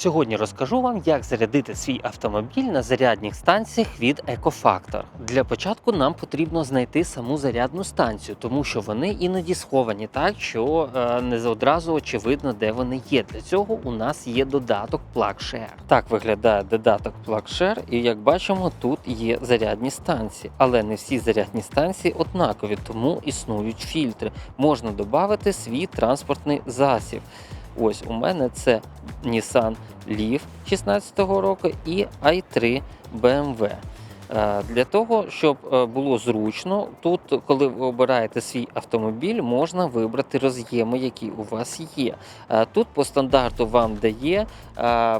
Сьогодні розкажу вам, як зарядити свій автомобіль на зарядних станціях від Ecofactor. Для початку нам потрібно знайти саму зарядну станцію, тому що вони іноді сховані так, що е, не одразу очевидно, де вони є. Для цього у нас є додаток PlugShare. Так виглядає додаток PlugShare, і як бачимо, тут є зарядні станції, але не всі зарядні станції однакові, тому існують фільтри. Можна додати свій транспортний засіб. Ось у мене це Nissan Leaf 16-го року і i3 BMW. Е, Для того, щоб е, було зручно, тут, коли ви обираєте свій автомобіль, можна вибрати роз'єми, які у вас є. Е, Тут по стандарту вам дає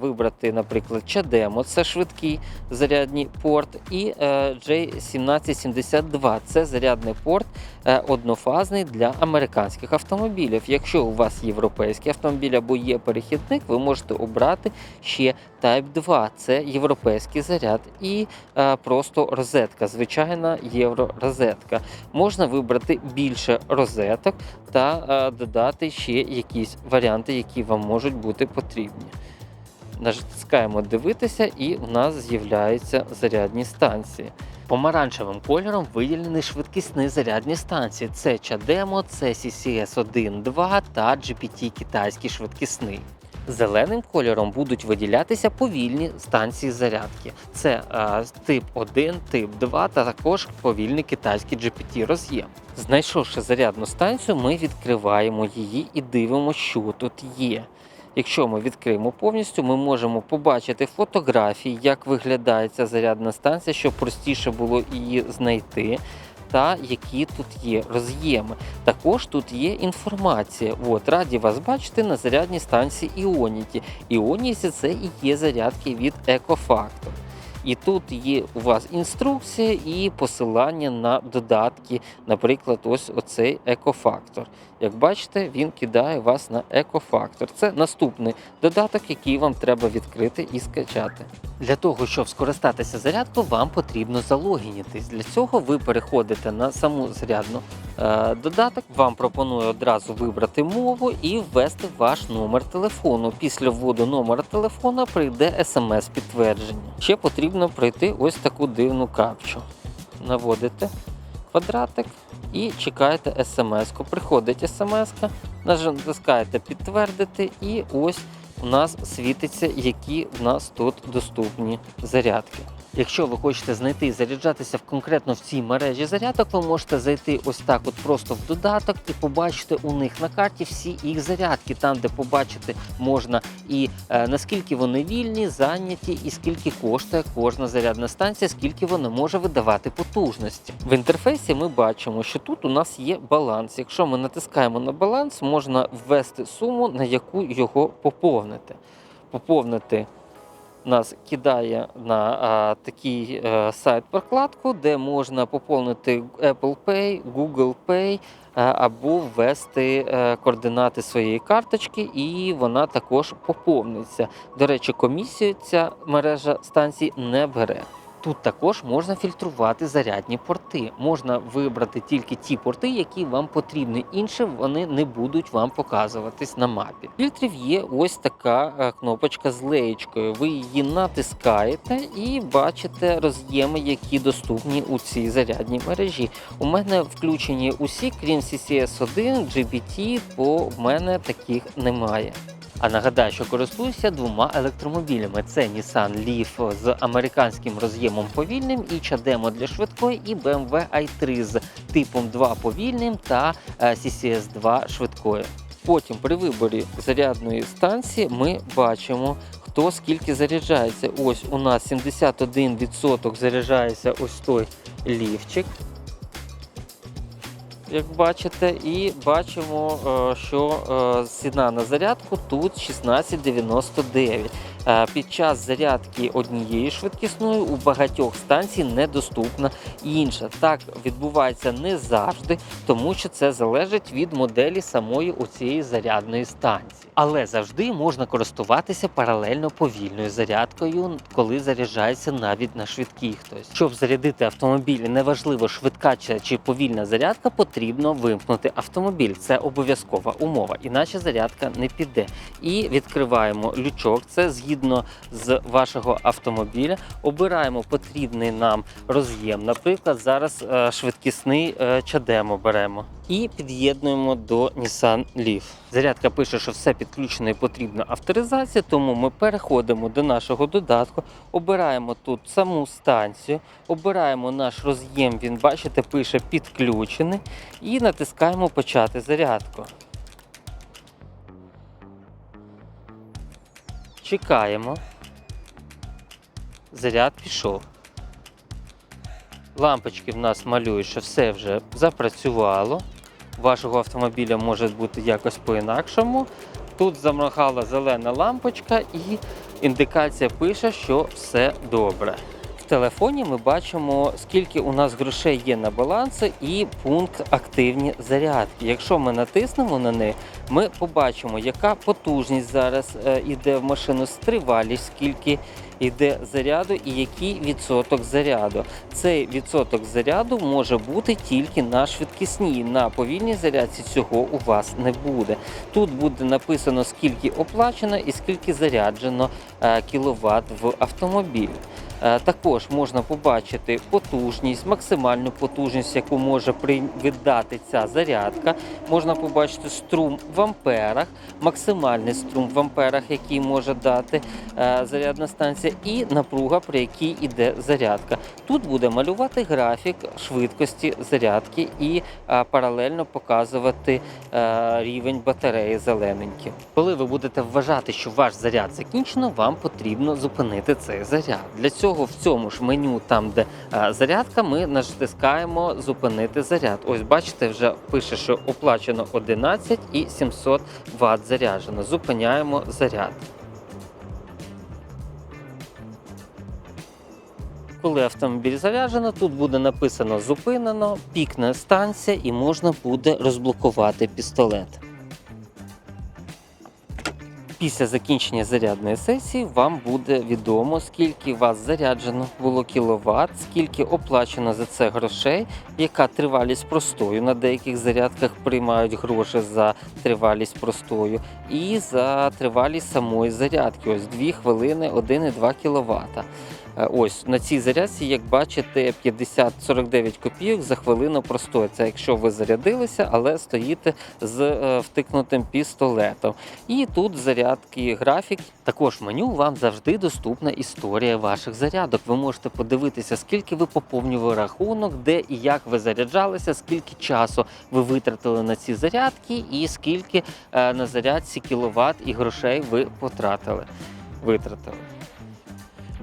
вибрати, наприклад, CHAdeMO, це швидкий зарядний порт, і е, J1772 це зарядний порт однофазний для американських автомобілів. Якщо у вас європейський автомобіль або є перехідник, ви можете обрати ще Type 2, це європейський заряд, і е, просто розетка, звичайна євророзетка. Можна вибрати більше розеток та е, додати ще якісь варіанти, які вам можуть бути потрібні. Натискаємо дивитися, і у нас з'являються зарядні станції. Помаранчевим кольором виділені швидкісні зарядні станції. Це CHAdeMO, це CCS 1.2 та GPT китайський швидкісний. Зеленим кольором будуть виділятися повільні станції зарядки. Це е, тип 1, тип 2 та також повільний китайський GPT роз'єм. Знайшовши зарядну станцію, ми відкриваємо її і дивимося, що тут є. Якщо ми відкриємо повністю, ми можемо побачити фотографії, як виглядає ця зарядна станція, щоб простіше було її знайти. Та які тут є роз'єми. Також тут є інформація. От, раді вас бачити на зарядній станції Іоніті. Іоніті це і є зарядки від Екофактор. І тут є у вас інструкція і посилання на додатки, наприклад, ось оцей Ecofactor. Як бачите, він кидає вас на Ecofactor. Це наступний додаток, який вам треба відкрити і скачати. Для того, щоб скористатися зарядкою, вам потрібно залогінітись. Для цього ви переходите на саму зарядну е, додаток. Вам пропоную одразу вибрати мову і ввести ваш номер телефону. Після вводу номера телефона прийде смс-підтвердження. Ще потрібно пройти ось таку дивну капчу. Наводите квадратик і чекаєте смс-ку. Приходить смс-ка, натискаєте підтвердити, і ось у нас світиться, які в нас тут доступні зарядки. Якщо ви хочете знайти і заряджатися в конкретно в цій мережі зарядок, ви можете зайти ось так, от просто в додаток і побачити у них на карті всі їх зарядки, там де побачити можна і е, наскільки вони вільні, зайняті, і скільки коштує кожна зарядна станція, скільки вона може видавати потужності. В інтерфейсі ми бачимо, що тут у нас є баланс. Якщо ми натискаємо на баланс, можна ввести суму, на яку його поповнити. Поповнити нас кидає на а, такий а, сайт прокладку, де можна поповнити Apple Pay, Google Pay а, або ввести а, координати своєї карточки, і вона також поповниться. До речі, комісію ця мережа станцій не бере. Тут також можна фільтрувати зарядні порти. Можна вибрати тільки ті порти, які вам потрібні. Інші вони не будуть вам показуватись на мапі. Фільтрів є ось така е, кнопочка з леєчкою. Ви її натискаєте і бачите роз'єми, які доступні у цій зарядній мережі. У мене включені усі, крім CCS 1, GBT, бо в мене таких немає. А нагадаю, що користуюся двома електромобілями: це Nissan Leaf з американським роз'ємом повільним і CHAdeMO для швидкої, і BMW i3 з типом 2 повільним та е, CCS 2 швидкою. Потім при виборі зарядної станції ми бачимо, хто скільки заряджається. Ось у нас 71% заряджається ось той лівчик. Як бачите, і бачимо, е, що е, ціна на зарядку тут 16,99. Е, Під час зарядки однієї швидкісної у багатьох станцій недоступна інша. Так відбувається не завжди, тому що це залежить від моделі самої оцієї зарядної станції. Але завжди можна користуватися паралельно повільною зарядкою, коли заряджається навіть на швидкій хтось. Щоб зарядити автомобіль, неважливо швидка чи повільна зарядка, потрібно вимкнути автомобіль. Це обов'язкова умова, іначе зарядка не піде. І відкриваємо лючок. Це згідно з вашого автомобіля. Обираємо потрібний нам роз'єм. Наприклад, зараз е, швидкісний е, чадемо беремо і під'єднуємо до Nissan Leaf. Зарядка пише, що все підключено і потрібна авторизація, тому ми переходимо до нашого додатку, обираємо тут саму станцію, обираємо наш роз'єм. Він бачите, пише підключений, і натискаємо почати зарядку. Чекаємо. Заряд пішов. Лампочки в нас малюють, що все вже запрацювало. Вашого автомобіля може бути якось по-інакшому. Тут замахала зелена лампочка і індикація пише, що все добре. Телефоні ми бачимо, скільки у нас грошей є на балансі і пункт активні зарядки. Якщо ми натиснемо на неї, ми побачимо, яка потужність зараз е, іде в машину, тривалість, скільки йде заряду і який відсоток заряду. Цей відсоток заряду може бути тільки на швидкісній. На повільній зарядці цього у вас не буде. Тут буде написано, скільки оплачено і скільки заряджено е, кіловат в автомобіль. Е, Також можна побачити потужність, максимальну потужність, яку може видати ця зарядка. Можна побачити струм в амперах, максимальний струм в амперах, який може дати е, зарядна станція, і напруга, при якій йде зарядка. Тут буде малювати графік швидкості зарядки і е, паралельно показувати рівень батареї зелененький. Коли ви будете вважати, що ваш заряд закінчено, вам потрібно зупинити цей заряд. Для цього в цьому ж меню, там де е, зарядка, ми натискаємо зупинити заряд. Ось бачите, вже пише, що оплачено 11 і 700 Вт заряджено. Зупиняємо заряд. Коли автомобіль заряджено, тут буде написано зупинено, пікне станція і можна буде розблокувати пістолет. Після закінчення зарядної сесії вам буде відомо, скільки вас заряджено було кіловат, скільки оплачено за це грошей, яка тривалість простою. На деяких зарядках приймають гроші за тривалість простою, і за тривалість самої зарядки. Ось 2 хвилини 1,2 кВт. Ось на цій зарядці, як бачите, 50-49 копійок за хвилину простою. Це якщо ви зарядилися, але стоїте з е, втикнутим пістолетом. І тут зарядки графік. Також меню вам завжди доступна історія ваших зарядок. Ви можете подивитися, скільки ви поповнювали рахунок, де і як ви заряджалися, скільки часу ви витратили на ці зарядки, і скільки е, на зарядці кіловат і грошей ви потратили. Витратили.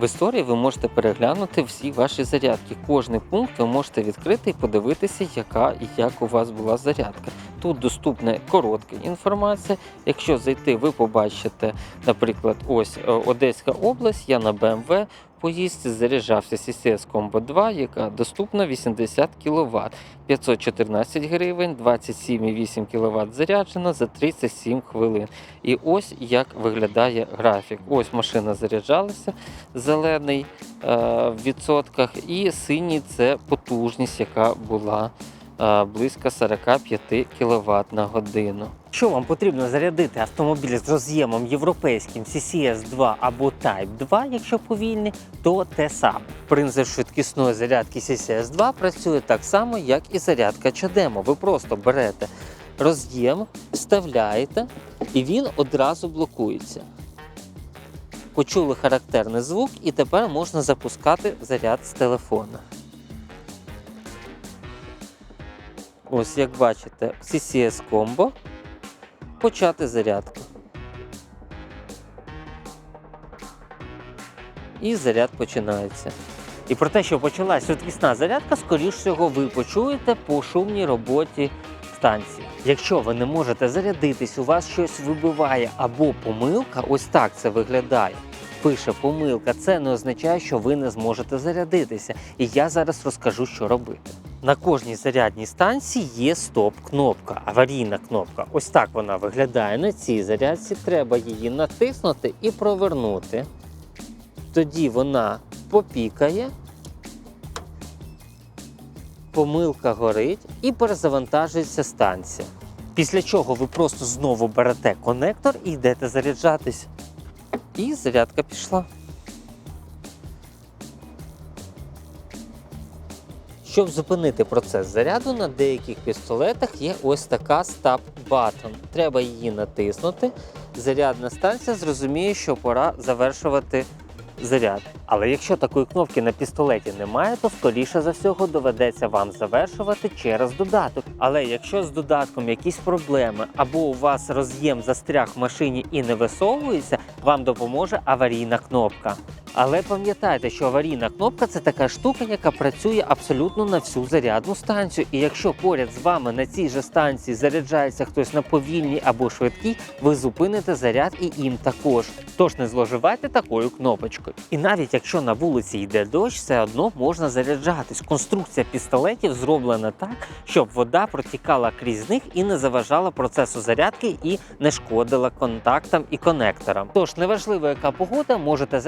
В історії ви можете переглянути всі ваші зарядки. Кожний пункт ви можете відкрити і подивитися, яка і як у вас була зарядка. Тут доступна коротка інформація. Якщо зайти, ви побачите, наприклад, ось е, Одеська область, я на BMW поїздці заряджався CCS Combo 2, яка доступна 80 кВт. 514 гривень, 27,8 кВт заряджено за 37 хвилин. І ось як виглядає графік. Ось машина заряджалася, зелений е, в відсотках, і синій це потужність, яка була близько 45 кВт на годину. Якщо вам потрібно зарядити автомобіль з роз'ємом європейським CCS 2 або Type 2, якщо повільний, то те саме. Принцип швидкісної зарядки CCS 2 працює так само, як і зарядка Чадемо. Ви просто берете роз'єм, вставляєте, і він одразу блокується. Почули характерний звук, і тепер можна запускати заряд з телефона. Ось як бачите, CCS Combo. Почати зарядку. І заряд починається. І про те, що почалась швидкісна зарядка, скоріш всього, ви почуєте по шумній роботі станції. Якщо ви не можете зарядитись, у вас щось вибиває або помилка, ось так це виглядає. Пише помилка, це не означає, що ви не зможете зарядитися. І я зараз розкажу, що робити. На кожній зарядній станції є стоп-кнопка, аварійна кнопка. Ось так вона виглядає. На цій зарядці треба її натиснути і провернути. Тоді вона попікає. помилка горить і перезавантажується станція. Після чого ви просто знову берете конектор і йдете заряджатись. І зарядка пішла. Щоб зупинити процес заряду, на деяких пістолетах є ось така Button. Треба її натиснути. Зарядна станція зрозуміє, що пора завершувати заряд. Але якщо такої кнопки на пістолеті немає, то скоріше за всього доведеться вам завершувати через додаток. Але якщо з додатком якісь проблеми або у вас роз'єм застряг в машині і не висовується, вам допоможе аварійна кнопка. Але пам'ятайте, що аварійна кнопка це така штука, яка працює абсолютно на всю зарядну станцію. І якщо поряд з вами на цій же станції заряджається хтось на повільній або швидкій, ви зупините заряд і їм також. Тож не зловживайте такою кнопочкою. І навіть якщо на вулиці йде дощ, все одно можна заряджатись. Конструкція пістолетів зроблена так, щоб вода протікала крізь них і не заважала процесу зарядки і не шкодила контактам і конекторам. Тож неважливо, яка погода, можете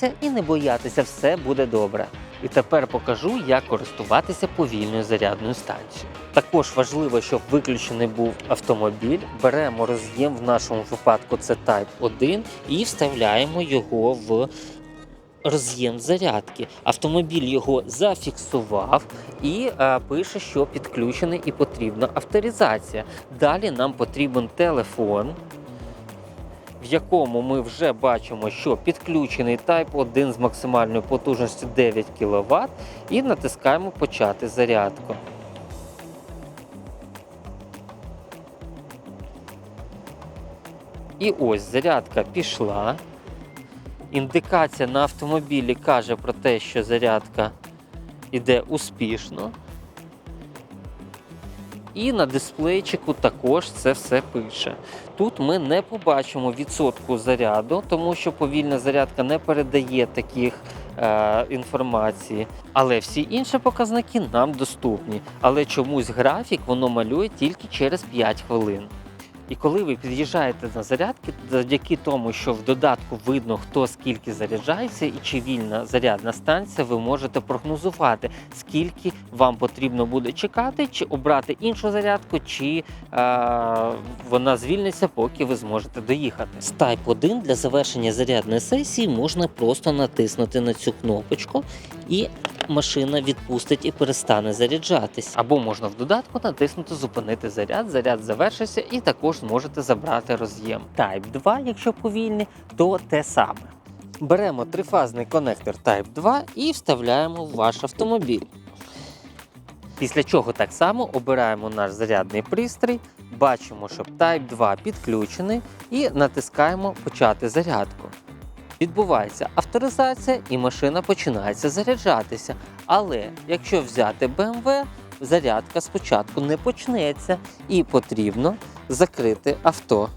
заряджатися і не боятися, все буде добре. І тепер покажу, як користуватися повільною зарядною станцією. Також важливо, щоб виключений був автомобіль. Беремо роз'єм в нашому випадку це Type 1 і вставляємо його в роз'єм зарядки. Автомобіль його зафіксував і е, пише, що підключений і потрібна авторизація. Далі нам потрібен телефон. В якому ми вже бачимо, що підключений Type 1 з максимальною потужністю 9 кВт, і натискаємо Почати зарядку. І ось зарядка пішла. Індикація на автомобілі каже про те, що зарядка йде успішно. І на дисплейчику також це все пише. Тут ми не побачимо відсотку заряду, тому що повільна зарядка не передає таких е, інформації. Але всі інші показники нам доступні. Але чомусь графік воно малює тільки через 5 хвилин. І коли ви під'їжджаєте на зарядки, завдяки тому, що в додатку видно, хто скільки заряджається і чи вільна зарядна станція, ви можете прогнозувати, скільки вам потрібно буде чекати, чи обрати іншу зарядку, чи е, вона звільниться, поки ви зможете доїхати. З Type 1 для завершення зарядної сесії можна просто натиснути на цю кнопочку і машина відпустить і перестане заряджатись. Або можна в додатку натиснути Зупинити заряд, заряд завершився, і також зможете забрати роз'єм. Type 2, якщо повільний, то те саме. Беремо трифазний конектор Type 2 і вставляємо в ваш автомобіль. Після чого так само обираємо наш зарядний пристрій, бачимо, що Type 2 підключений, і натискаємо Почати зарядку. Відбувається авторизація і машина починається заряджатися. Але якщо взяти BMW, зарядка спочатку не почнеться і потрібно закрити авто.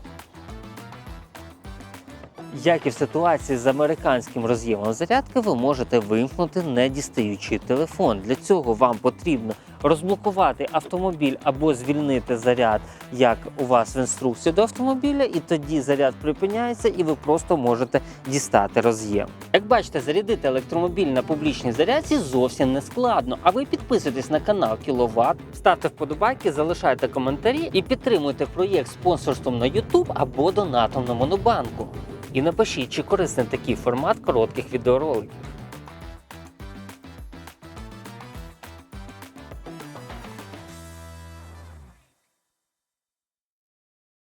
Як і в ситуації з американським роз'ємом зарядки, ви можете вимкнути не дістаючи телефон. Для цього вам потрібно розблокувати автомобіль або звільнити заряд, як у вас в інструкції до автомобіля, і тоді заряд припиняється, і ви просто можете дістати роз'єм. Як бачите, зарядити електромобіль на публічній зарядці зовсім не складно. А ви підписуйтесь на канал Кіловат, ставте вподобайки, залишайте коментарі і підтримуйте проєкт спонсорством на YouTube або донатом на Монобанку. І напишіть, чи корисний такий формат коротких відеороликів.